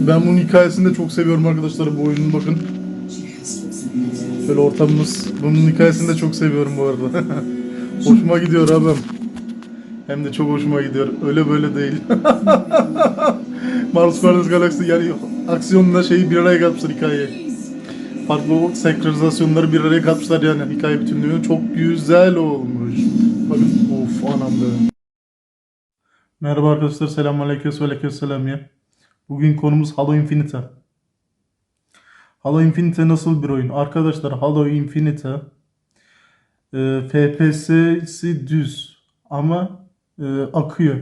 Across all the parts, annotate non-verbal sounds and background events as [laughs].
Ben bunun hikayesini de çok seviyorum arkadaşlar bu oyunun bakın. Böyle ortamımız. Bunun hikayesini de çok seviyorum bu arada. [laughs] hoşuma gidiyor abim. Hem de çok hoşuma gidiyor. Öyle böyle değil. [laughs] Marvel Guardians Galaxy yani aksiyonla şeyi bir araya katmışlar hikayeyi. Farklı senkronizasyonları bir araya katmışlar yani hikaye bütünlüğü. Çok güzel olmuş. Bakın of anam be. Merhaba arkadaşlar. Selamünaleyküm ve aleykümselam ya. Bugün konumuz Halo Infinite. Halo Infinite nasıl bir oyun? Arkadaşlar Halo Infinite e, FPS'si düz ama e, akıyor.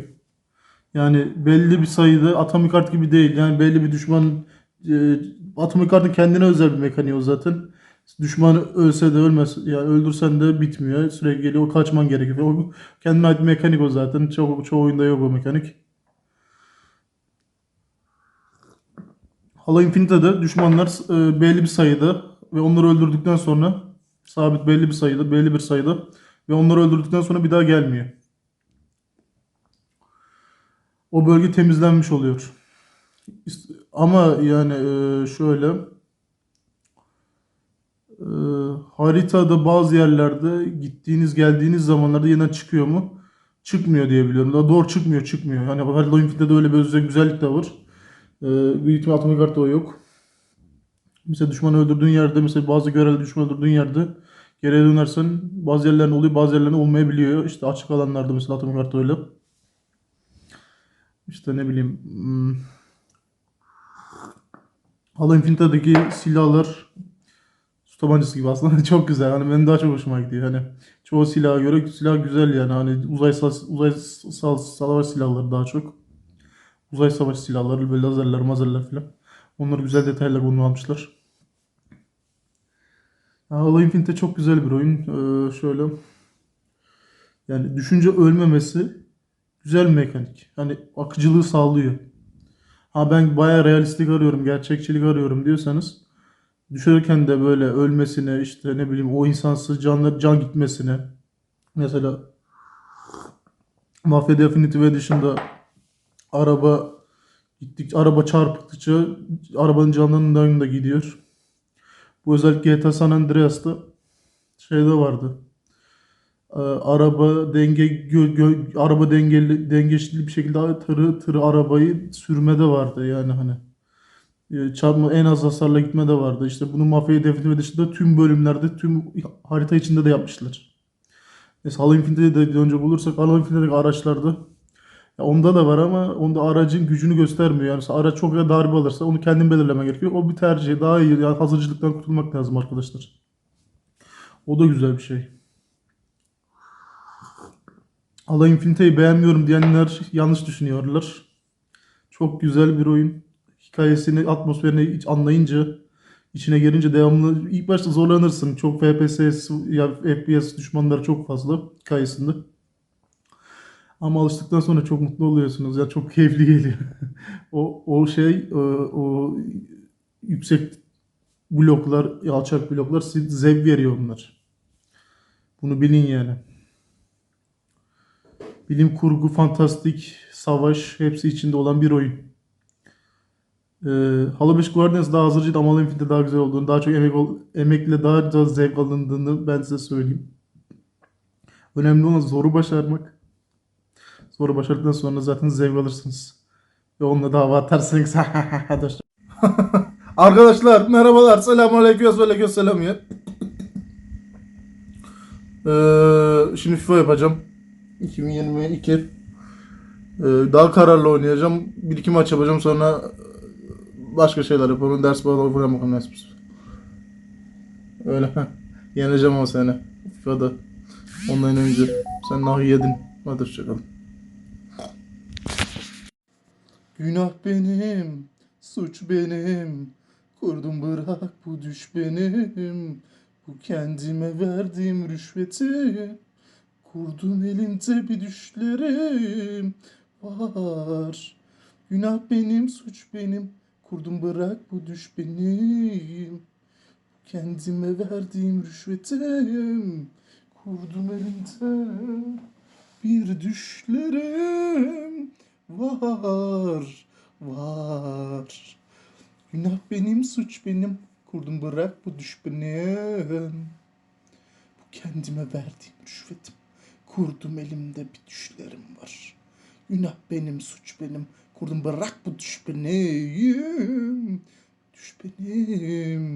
Yani belli bir sayıda Atomic Heart gibi değil. Yani belli bir düşman e, Atomic Heart'ın kendine özel bir mekaniği o zaten. Düşmanı ölse de ölmez. Ya öldürsen de bitmiyor. Sürekli geliyor. Kaçman gerekiyor. O kendine ait mekanik o zaten. Çoğu, çoğu oyunda yok o mekanik. Halo Infinite'de düşmanlar e, belli bir sayıda ve onları öldürdükten sonra sabit belli bir sayıda, belli bir sayıda ve onları öldürdükten sonra bir daha gelmiyor. O bölge temizlenmiş oluyor. Ama yani e, şöyle e, haritada bazı yerlerde gittiğiniz geldiğiniz zamanlarda yeniden çıkıyor mu? Çıkmıyor diye biliyorum. Daha doğru çıkmıyor çıkmıyor. Hani Halo Infinite'de öyle bir özel güzellik de var. Ee, büyük ihtimal Heart'ta o yok. Mesela düşmanı öldürdüğün yerde mesela bazı görevli düşman öldürdüğün yerde geriye dönersen bazı yerlerinde oluyor bazı yerlerinde olmayabiliyor. İşte açık alanlarda mesela Atomic Heart'ta öyle. İşte ne bileyim hmm, Halo Infinite'deki silahlar su tabancası gibi aslında çok güzel. Hani benim daha çok hoşuma gidiyor. Hani çoğu silaha göre silah güzel yani. Hani uzay uzay savaş silahları daha çok. Uzay savaşı silahları, böyle lazerler, mazerler falan. Onları güzel detaylar kullanmışlar. Ya, Halo Infinite çok güzel bir oyun. Ee, şöyle yani düşünce ölmemesi güzel bir mekanik. Hani akıcılığı sağlıyor. Ha ben bayağı realistik arıyorum, gerçekçilik arıyorum diyorsanız düşerken de böyle ölmesine işte ne bileyim o insansız canlar can gitmesine mesela Mafia Definitive Edition'da araba gittik araba çarptıkça arabanın canlarının da gidiyor. Bu özellikle GTA San Andreas'ta şeyde vardı. Ee, araba denge gö, gö- araba dengeli dengeçli bir şekilde tırı tırı arabayı sürmede vardı yani hani. Ee, Çarpma en az hasarla gitme de vardı. İşte bunu Mafya Definitive dışında tüm bölümlerde tüm harita içinde de yapmışlar. Mesela Halo Infinite'de de önce bulursak Halo Infinite'deki araçlarda onda da var ama onda aracın gücünü göstermiyor. Yani araç çok ya darbe alırsa onu kendin belirlemen gerekiyor. O bir tercih. Daha iyi. Yani hazırcılıktan kurtulmak lazım arkadaşlar. O da güzel bir şey. Allah Infinite'yi beğenmiyorum diyenler yanlış düşünüyorlar. Çok güzel bir oyun. Hikayesini, atmosferini anlayınca, içine girince devamlı ilk başta zorlanırsın. Çok FPS, ya FPS düşmanları çok fazla hikayesinde. Ama alıştıktan sonra çok mutlu oluyorsunuz. Ya çok keyifli geliyor. [laughs] o o şey o, o yüksek bloklar, alçak bloklar zevk veriyor onlar. Bunu bilin yani. Bilim kurgu, fantastik, savaş hepsi içinde olan bir oyun. Ee, Halo 5 Guardians daha hazırcıydı ama Infinite daha güzel olduğunu, daha çok emek ol- emekle daha da zevk alındığını ben size söyleyeyim. Önemli olan zoru başarmak. Zoru başardıktan sonra zaten zevk alırsınız. Ve onunla dava hoşça- [laughs] Arkadaşlar merhabalar. Selamun aleyküm. aleyküm selam ya. Ee, şimdi FIFA yapacağım. 2022. Ee, daha kararlı oynayacağım. Bir iki maç yapacağım sonra başka şeyler yapalım. Ders falan falan bakalım nasip. Öyle. Yeneceğim ama seni. FIFA'da. Ondan önce. Sen nahi yedin. Hadi hoşçakalın. Günah benim, suç benim. Kurdum bırak bu düş benim. Bu kendime verdiğim rüşveti. Kurdum elimde bir düşlerim var. Günah benim, suç benim. Kurdum bırak bu düş benim. Kendime verdiğim rüşvetim. Kurdum elimde bir düşlerim var, var. Günah benim, suç benim. Kurdum bırak bu düş benim. Bu kendime verdiğim rüşvetim. Kurdum elimde bir düşlerim var. Günah benim, suç benim. Kurdum bırak bu düş benim. Düş benim.